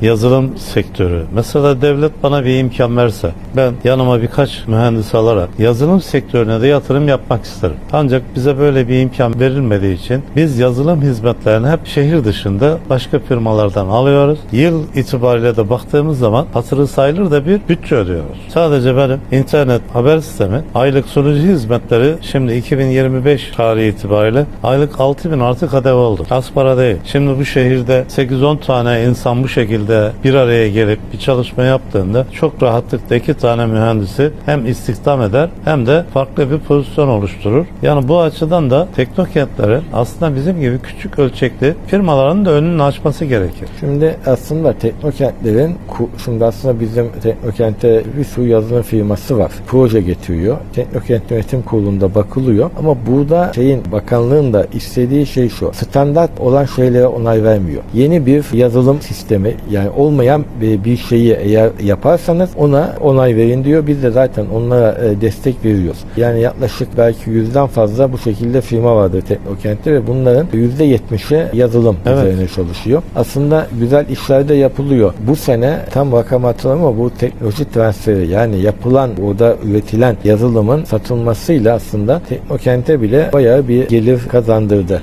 Yazılım sektörü. Mesela devlet bana bir imkan verse ben yanıma birkaç mühendis alarak yazılım sektörüne de yatırım yapmak isterim. Ancak bize böyle bir imkan verilmediği için biz yazılım hizmetlerini hep şehir dışında başka firmalardan alıyoruz. Yıl itibariyle de baktığımız zaman hatırı sayılır da bir bütçe ödüyoruz. Sadece benim internet haber sistemi aylık sunucu hizmetleri şimdi 2025 tarihi itibariyle aylık 6000 artı kademe oldu. Az para değil. Şimdi bu şehirde 8-10 tane insan bu şekilde bir araya gelip bir çalışma yaptığında çok rahatlıkla iki tane mühendisi hem istihdam eder hem de farklı bir pozisyon oluşturur. Yani bu açıdan da teknokentlerin aslında bizim gibi küçük ölçekli firmaların da önünü açması gerekir. Şimdi aslında teknokentlerin, şimdi aslında bizim teknokente bir sürü yazılım firması var. Proje getiriyor. Teknokent yönetim kurulunda bakılıyor. Ama burada şeyin bakanlığın da istediği şey şu. Standart olan şeylere onay vermiyor. Yeni bir yazılım sistemi yani olmayan bir, şeyi eğer yaparsanız ona onay verin diyor. Biz de zaten onlara e, destek veriyoruz. Yani yaklaşık belki yüzden fazla bu şekilde firma vardır Teknokent'te ve bunların yüzde yetmişi yazılım Evet. üzerine çalışıyor. Aslında güzel işler de yapılıyor. Bu sene tam rakam hatırlamıyorum ama bu teknoloji transferi yani yapılan orada üretilen yazılımın satılmasıyla aslında Teknokent'e bile bayağı bir gelir kazandırdı.